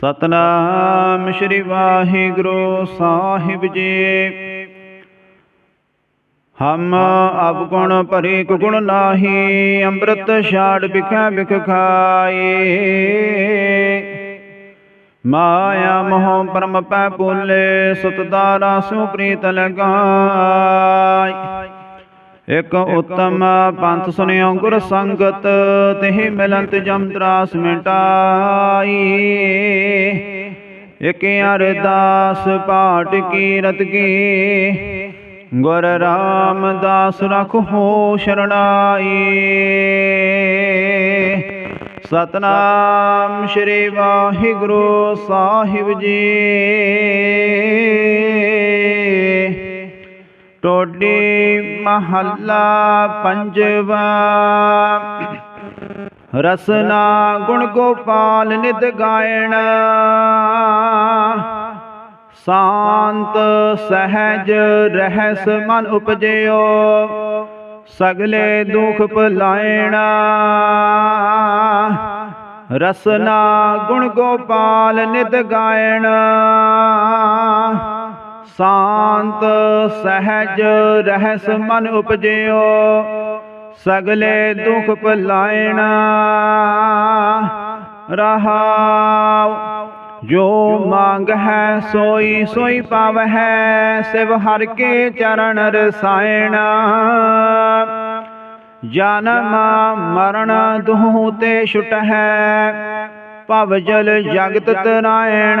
ਸਤਨਾਮ ਸ੍ਰੀ ਵਾਹਿਗੁਰੂ ਸਾਹਿਬ ਜੀ। ਹਮ ਅਬ ਗੁਣ ਭਰੇ ਗੁਣ ਨਾਹੀ, ਅੰਮ੍ਰਿਤ ਛਾੜ ਬਿਖੈ ਬਿਖ ਖਾਏ। ਮਾਇਆ ਮੋਹ ਪਰਮ ਪੈ ਭੁਲੇ, ਸੁਤਦਾਰਾ ਸੋ ਪ੍ਰੀਤ ਲਗਾਈ ਇਕ ਉਤਮ ਪੰਥ ਸੁਨਿਓ ਗੁਰ ਸੰਗਤ, ਤਿਹ ਮਿਲੰਤ ਜਮ ਤਰਾਸ ਮਿਟਾਈ ਇਕ ਅਰਦਾਸ ਪਾਟ ਕੀਰਤ ਕੀ। ਗੁਰ ਰਾਮਦਾਸ ਰਖੋ ਸ਼ਰਣਾਈ। ਸਤਨਾਮ ਸ੍ਰੀ ਵਾਹਿਗੁਰੂ ਸਾਹਿਬ ਜੀ। ਮਹੱਲਾ ਪੰਜਵਾ। ਰਸਨਾ ਗੁਣ ਗੋਪਾਲ ਨਿਤ ਗਾਇਣ। ਸ਼ਾਂਤ ਸਹਿਜ ਰਹਿਸ ਮਨ ਉਪਜਿਓ। ਸਗਲੇ ਦੁਖ ਭਲਾਇਣਾ। ਰਸਨਾ ਗੁਣ ਗੋਪਾਲ ਨਿਤ ਗਾਇਣ। ਸ਼ਾਂਤ ਸਹਿਜ ਰਹਿਸ ਮਨ ਉਪਜਿਓ, ਸਗਲੇ ਦੁਖ ਭਲਾਇਣਾ। ਰਹਾਉ, ਜੋ ਮੰਗ ਹੈ ਸੋਈ ਸੋਈ ਪਾਵਹਿ, ਸਿਵ ਹਰ ਕੇ ਚਰਨ ਰਸਾਇਣਾ। ਜਨਮ ਮਰਨ ਦੁਹ ਤੇ ਛੁਟ ਹੈ ਭਵ ਜਲ ਜਗਤ ਤਰਾਇਣ।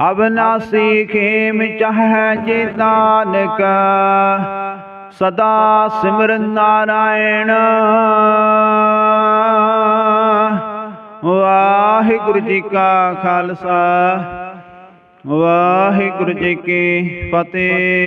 ਅਬਨਾਸੀ ਖੇਮ ਚਾਹੈ ਜੇ ਨਾਨਕ ਸਦਾ ਸਿਮਰਨ ਨਾਰਾਇਣ। ਵਾਹਿਗੁਰੂ ਜੀ ਕਾ ਖਾਲਸਾ, ਵਾਹਿਗੁਰੂ ਜੀ ਕੀ ਫਤਿਹ।